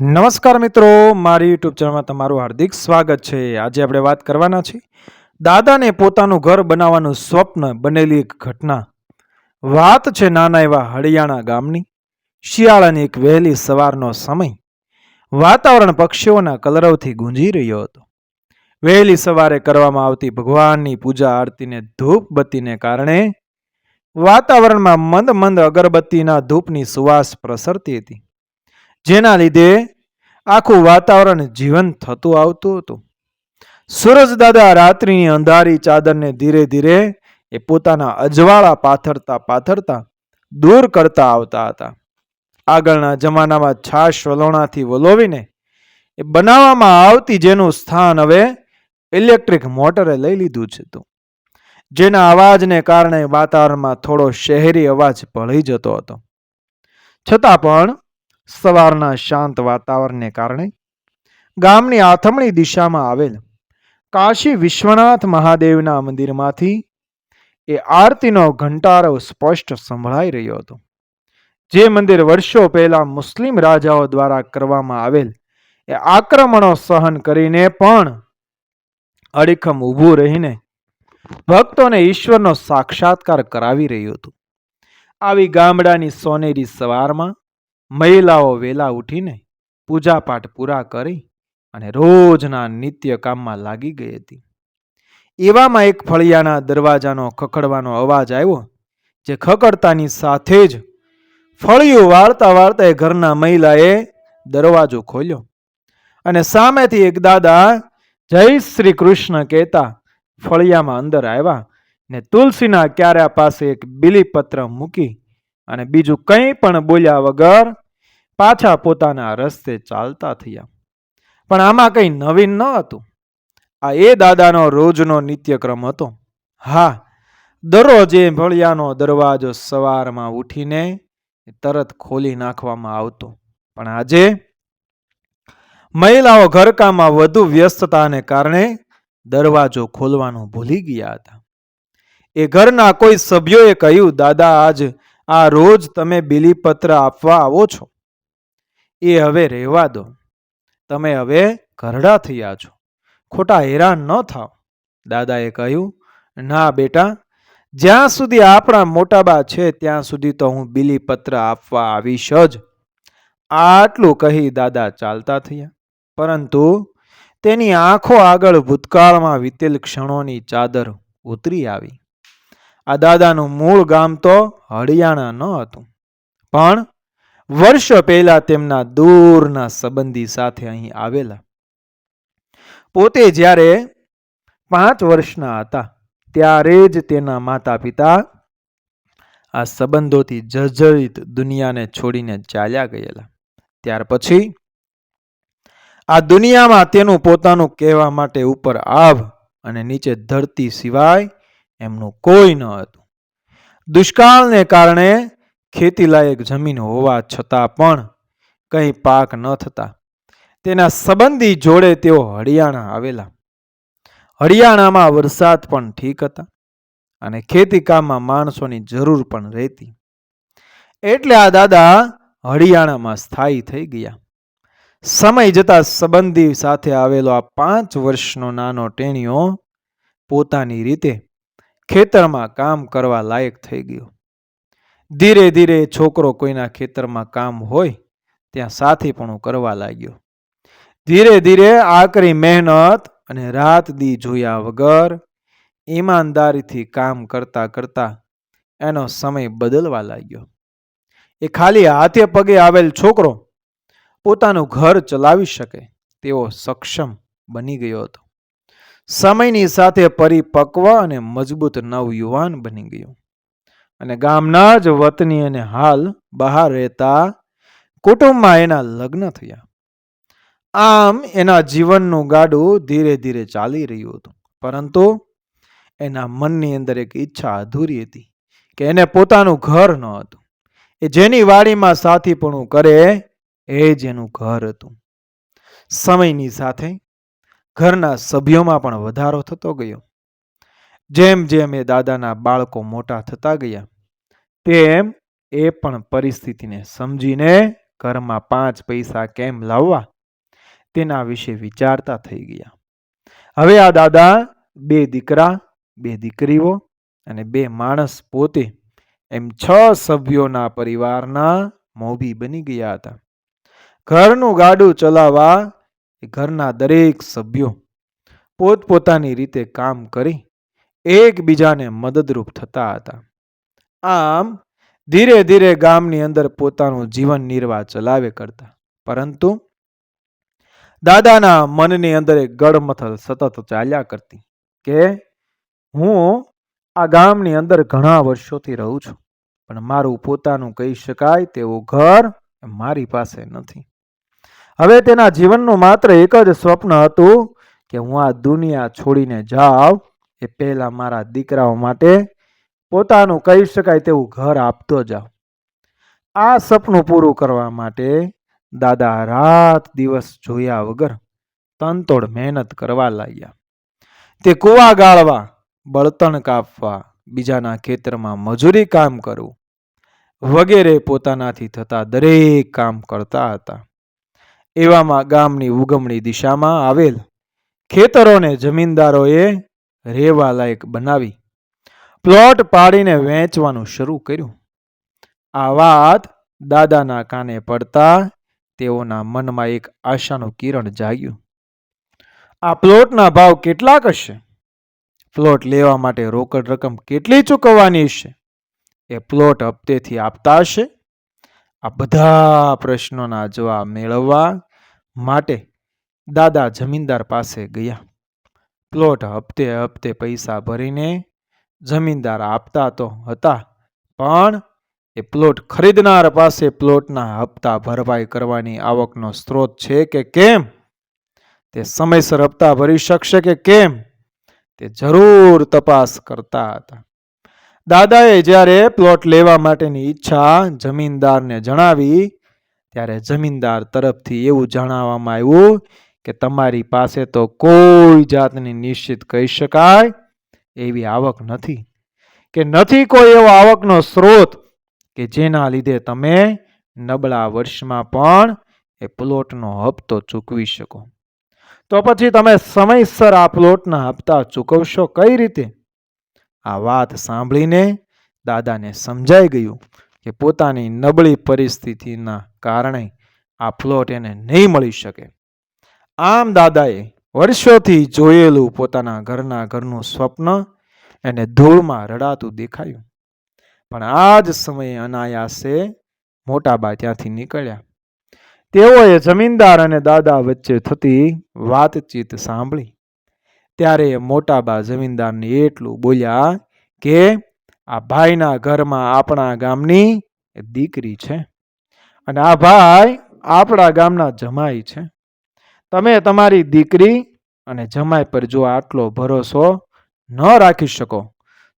નમસ્કાર મિત્રો, મારી યુટ્યુબ ચેનલમાં તમારું હાર્દિક સ્વાગત છે. આજે આપણે વાત કરવાના છીએ દાદાને પોતાનું ઘર બનાવવાનું સ્વપ્ન બનેલી એક ઘટના. વાત છે નાના એવા હરિયાણા ગામની, શિયાળાની એક વહેલી સવારનો સમય. વાતાવરણ પક્ષીઓના કલરવથી ગુંજી રહ્યો હતો. વહેલી સવારે કરવામાં આવતી ભગવાનની પૂજા આરતીને ધૂપ બત્તીને કારણે વાતાવરણમાં મંદ મંદ અગરબત્તીના ધૂપની સુવાસ પ્રસરતી હતી. જેના લીધે આખું વાતાવરણ જીવંત થતું આવતું હતું. સૂરજ દાદા રાત્રિની અંધારી ચાદરને ધીરે ધીરે એ પોતાના અજવાળા પાથરતા પાથરતા દૂર કરતા આવતા હતા. આગળના જમાનામાં છાશ વલોણાથી વલોવીને એ બનાવવામાં આવતી જેનું સ્થાન હવે ઇલેક્ટ્રિક મોટરે લઈ લીધું છે તું જેના અવાજને કારણે વાતાવરણમાં થોડો શહેરી અવાજ ભળી જતો હતો. છતાં પણ સવારના શાંત વાતાવરણને કારણે ગામની આથમણી દિશામાં આવેલ કાશી વિશ્વનાથ મહાદેવના મંદિરમાંથી એ આરતીનો ઘંટારો સ્પષ્ટ સંભળાઈ રહ્યો હતો, જે મંદિર વર્ષો પહેલા મુસ્લિમ રાજાઓ દ્વારા કરવામાં આવેલ એ આક્રમણો સહન કરીને પણ અડીખમ ઊભું રહીને ભક્તોને ઈશ્વરનો સાક્ષાત્કાર કરાવી રહ્યું હતું. આવી ગામડાની સોનેરી સવારમાં મહિલાઓ વેલા ઉઠીને પૂજાપાઠ પૂરા કરી અને રોજના નિત્ય કામમાં લાગી ગઈ હતી. એવામાં એક ફળિયાના દરવાજાનો ખખડવાનો અવાજ આવ્યો, જે ખખડતાની સાથે જ ફળિયું વાળતા વાળતા ઘરના મહિલાએ દરવાજો ખોલ્યો અને સામેથી એક દાદા જય શ્રી કૃષ્ણ કહેતા ફળિયામાં અંદર આવ્યા ને તુલસીના ક્યારા પાસે એક બીલીપત્ર મૂકી અને બીજું કંઈ પણ બોલ્યા વગર પાછા પોતાના રસ્તે ચાલતા થયા. પણ આમાં કંઈ નવીન ન હતું. આ એ દાદાનો રોજનો નિત્યક્રમ હતો. હા, દરરોજ એ ભળિયાનો દરવાજો સવારમાં ઉઠીને તરત ખોલી નાખવામાં આવતો. પણ આજે મહિલાઓ ઘરકામમાં વધુ વ્યસ્તતાને કારણે દરવાજો ખોલવાનું ભૂલી ગયા હતા. એ ઘરના કોઈ સભ્યોએ કહ્યું, દાદા, આજ આ રોજ તમે બિલીપત્ર આપવા આવો છો. એ હવે રહેવા દો. તમે હવે ઘરડા થયા છો. ખોટા હેરાન ન થાવ. દાદાએ કહ્યું, ના બેટા, જ્યાં સુધી આપણા મોટાબા છે ત્યાં સુધી તો હું બિલીપત્ર આપવા આવીશ જ. આટલું કહી દાદા ચાલતા થયા. પરંતુ તેની આંખો આગળ ભૂતકાળમાં વીતેલ ક્ષણોની ચાદર ઉતરી આવી. આ દાદાનું મૂળ ગામ તો હરિયાણા ન હતું. પણ વર્ષ પહેલા તેમના દૂરના સંબંધી સાથે અહીં આવેલા. પોતે જ્યારે પાંચ વર્ષના હતા, ત્યારે જ તેના માતા પિતા આ સંબંધોથી જર્જરિત દુનિયાને છોડીને ચાલ્યા ગયેલા. ત્યાર પછી આ દુનિયામાં તેનું પોતાનું કહેવા માટે ઉપર આભ અને નીચે ધરતી સિવાય એમનું કોઈ ન હતું. દુષ્કાળને કારણે ખેતીલાયક જમીન હોવા છતાં પણ કંઈ પાક ન થતા. તેના સંબંધી જોડે તેઓ હરિયાણા આવેલા. હરિયાણામાં વરસાદ પણ ઠીક હતા અને ખેતીકામમાં માણસોની જરૂર પણ રહેતી. એટલે આ દાદા હરિયાણામાં સ્થાયી થઈ ગયા. સમય જતા સંબંધી સાથે આવેલો આ પાંચ વર્ષનો નાનો ટેણીઓ પોતાની રીતે ખેતરમાં કામ કરવા લાયક થઈ ગયો. ધીરે ધીરે છોકરો કોઈના ખેતરમાં કામ હોય, ત્યાં સાથીપણું કરવા લાગ્યો. ધીરે ધીરે આકરી મહેનત અને રાત દી જોયા વગર ઈમાનદારીથી કામ કરતા કરતા એનો સમય બદલવા લાગ્યો. એ ખાલી હાથે પગે આવેલ છોકરો પોતાનું ઘર ચલાવી શકે તેવો સક્ષમ બની ગયો હતો. સમયની સાથે પરિપક્વ અને મજબૂત નવયુવાન બની ગયો. અને ગામના જ વતની અને હાલ બહાર રહેતા કુટુંબમાં એના લગ્ન થયા. આમ એના જીવનનું ગાડું ધીરે ધીરે ચાલી રહ્યું હતું. પરંતુ એના મનની અંદર એક ઈચ્છા અધૂરી હતી કે એને પોતાનું ઘર ન હતું. એ જેની વાડીમાં સાથીપણું કરે એ જ એનું ઘર હતું. સમયની સાથે ઘરના સભ્યોમાં પણ વધારો થતો ગયો. જેમ જેમ એ દાદાના બાળકો મોટા થતા ગયા તેમ એ પણ પરિસ્થિતિને સમજીને ઘરમાં પાંચ પૈસા કેમ લાવવા? તેના વિશે વિચારતા થઈ ગયા. હવે આ દાદા, બે દીકરા, બે દીકરીઓ અને બે માણસ પોતે એમ છ સભ્યોના પરિવારના મોભી બની ગયા હતા. ઘરનું ગાડું ચલાવવા ઘરના દરેક સભ્યો પોતપોતાની રીતે કામ કરી એકબીજાને મદદરૂપ થતા હતા. આમ ધીરે ધીરે ગામની અંદર પોતાનું જીવન નિર્વાહ ચલાવે કરતા. પરંતુ દાદાના મનની અંદર એક ગડમથલ સતત ચાલ્યા કરતી કે હું આ ગામની અંદર ઘણા વર્ષોથી રહું છું, પણ મારું પોતાનું કહી શકાય તેવું ઘર મારી પાસે નથી. હવે તેના જીવનનું માત્ર એક જ સ્વપ્ન હતું કે હું આ દુનિયા છોડીને જાઉં, એ પહેલા મારા દીકરાઓ માટે પોતાનું કહી શકાય તેવું ઘર આપતો જાઓ. આ સપનું પૂરું કરવા માટે દાદા રાત દિવસ જોયા વગર તનતોડ મહેનત કરવા લાગ્યા. તે કૂવા ગાળવા, બળતણ કાપવા, બીજાના ખેતરમાં મજૂરી કામ કરવું વગેરે પોતાનાથી થતા દરેક કામ કરતા હતા. એવામાં ગામની ઉગમણી દિશામાં આવેલ ખેતરોને જમીનદારોએ રહેવા લાયક બનાવી પ્લોટ પાડીને વેચવાનું શરૂ કર્યું. આ વાત દાદાના કાને પડતા તેઓના મનમાં એક આશાનું કિરણ જાગ્યું. આ પ્લોટના ભાવ કેટલાક હશે? પ્લોટ લેવા માટે રોકડ રકમ કેટલી ચૂકવવાની હશે એ પ્લોટ હપ્તેથી આપતા હશે? આ બધા પ્રશ્નોના જવાબ મેળવવા માટે દાદા જમીનદાર પાસે ગયા. પ્લોટ હપ્તે હપ્તે પૈસા ભરીને જમીનદાર આપતા તો હતા, પણ એ પ્લોટ ખરીદનાર પાસે પ્લોટના હપ્તા ભરપાઈ કરવાની આવકનો સ્ત્રોત છે કે કેમ? તે સમયસર હપ્તા ભરી શકશે કે કેમ? તે જરૂર તપાસ કરતા હતા. દાદાએ જ્યારે પ્લોટ લેવા માટેની ઈચ્છા જમીનદારને જણાવી, ત્યારે જમીનદાર તરફથી એવું જણાવવામાં આવ્યું કે તમારી પાસે તો કોઈ જાતની નિશ્ચિત કહી શકાય એવી આવક નથી. કે નથી કોઈ એવો આવકનો સ્ત્રોત કે જેના લીધે તમે નબળા વર્ષમાં પણ એ પ્લોટનો હપ્તો ચૂકવી શકો. તો પછી તમે સમયસર આ પ્લોટના હપ્તા ચૂકવશો કઈ રીતે? આ વાત સાંભળીને દાદાને સમજાઈ ગયું કે પોતાની નબળી પરિસ્થિતિના કારણે આ પ્લોટ એને નહીં મળી શકે. આમ દાદાએ વર્ષોથી જોયેલું પોતાના ઘરના ઘરનું સ્વપ્ન એને ધૂળમાં રડાતું દેખાયું. પણ આ જ સમયે અનાયાસે મોટાબા ત્યાંથી નીકળ્યા. તેઓએ જમીનદાર અને દાદા વચ્ચે થતી વાતચીત સાંભળી. ત્યારે મોટાબા જમીનદારને એટલું બોલ્યા કે, આ ભાઈના ઘરમાં આપણા ગામની દીકરી છે. અને આ ભાઈ આપણા ગામના જમાઈ છે. તમે તમારી દીકરી અને જમાઈ પર જો આટલો ભરોસો ન રાખી શકો,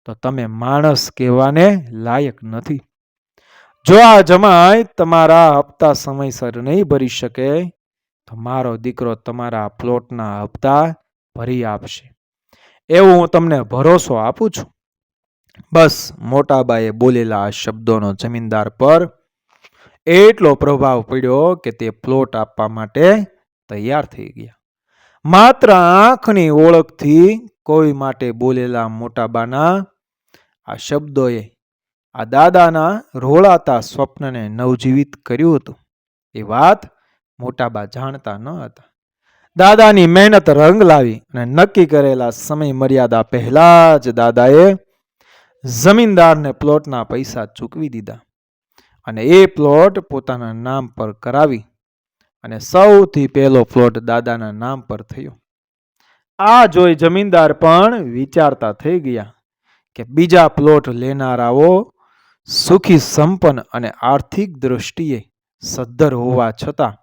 તો તમે માણસ કહેવાને લાયક નથી. જો આ જમાઈ તમારા હપ્તા સમયસર નહીં ભરી શકે, તો મારો દીકરો તમારા પ્લોટના હપ્તા ભરી આપશે. એવું હું તમને ભરોસો આપું છું. બસ મોટાબાએ બોલેલા આ શબ્દોનો જમીનદાર પર એટલો પ્રભાવ પડ્યો કે તે પ્લોટ આપવા માટે તૈયાર થઈ ગયા. માત્ર આંખની ઓળખથી કોઈ માટે બોલેલા મોટાબાના આ શબ્દોએ આ દાદાના રોળાતા સ્વપ્નને નવજીવિત કર્યું હતું. એ વાત મોટાબા જાણતા ન હતા. દાદાની મહેનત રંગ લાવી અને નક્કી કરેલા સમય મર્યાદા પહેલા જ દાદાએ જમીનદારને પ્લોટના પૈસા ચૂકવી દીધા અને એ પ્લોટ પોતાના નામ પર કરાવી અને સૌથી પહેલો પ્લોટ દાદાના નામ પર થયો. આ જોઈ જમીનદાર પણ વિચારતા થઈ ગયા કે બીજા પ્લોટ લેનારાઓ સુખી, સંપન્ન અને આર્થિક દૃષ્ટિએ સદ્ધર હોવા છતાં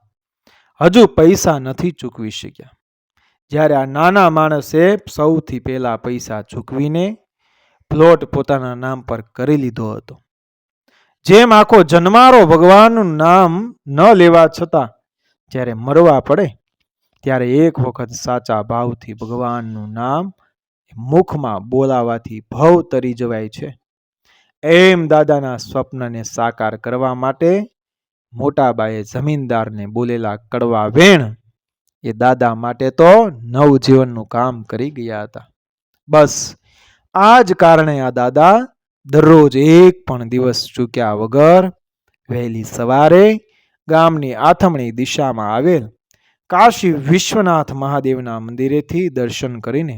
હજુ પૈસા નથી ચૂકવી શક્યા. જ્યારે આ નાના માણસે સૌથી પહેલા પૈસા ચૂકવીને પ્લોટ પોતાના નામ પર કરી લીધો હતો. જેમ આખો જન્મારો ભગવાનનું નામ ન લેવા છતાં જ્યારે મરવા પડે, ત્યારે એક વખત સાચા ભાવથી ભગવાનનું નામ મુખમાં બોલાવાથી ભવ તરી જવાય છે. એમ દાદાના સ્વપ્નને સાકાર કરવા માટે મોટાબાએ જમીનદારને બોલેલા કડવા વેણ એ દાદા માટે તો નવજીવનનું કામ કરી ગયા હતા. બસ, આ જ કારણે આ દાદા દરરોજ એક પણ દિવસ ચૂક્યા વગર વહેલી સવારે ગામની આથમણી દિશામાં આવેલ કાશી વિશ્વનાથ મહાદેવના મંદિરેથી દર્શન કરીને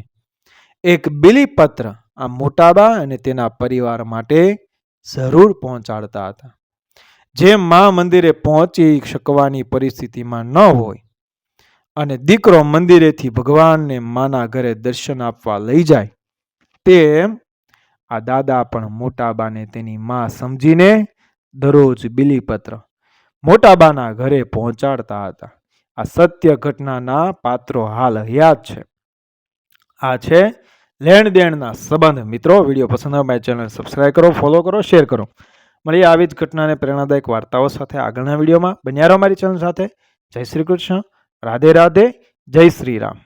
એક બિલીપત્ર આ મોટાબા અને તેના પરિવાર માટે જરૂર પહોંચાડતા હતા. જે મા મંદિરે પહોંચી શકવાની પરિસ્થિતિમાં ન હોય અને દીકરો મંદિરેથી ભગવાનને માના ઘરે દર્શન આપવા લઈ જાય, તેમ આ દાદા પણ મોટાબાને તેની મા સમજીને દરરોજ બિલીપત્ર મોટાબાના ઘરે પહોંચાડતા હતા. આ સત્ય ઘટનાના પાત્રો હાલ હયાત છે. આ છે લેણ દેણના સંબંધ. મિત્રો, વીડિયો પસંદ આવે મારી ચેનલ સબસ્ક્રાઈબ કરો ફોલો કરો શેર કરો. મળીએ આવી જ ઘટનાને પ્રેરણાદાયક વાર્તાઓ સાથે આગળના વિડીયોમાં. બન્યા રહો મારી ચેનલ સાથે. જય શ્રી કૃષ્ણ. રાધે રાધે. જય શ્રી રામ.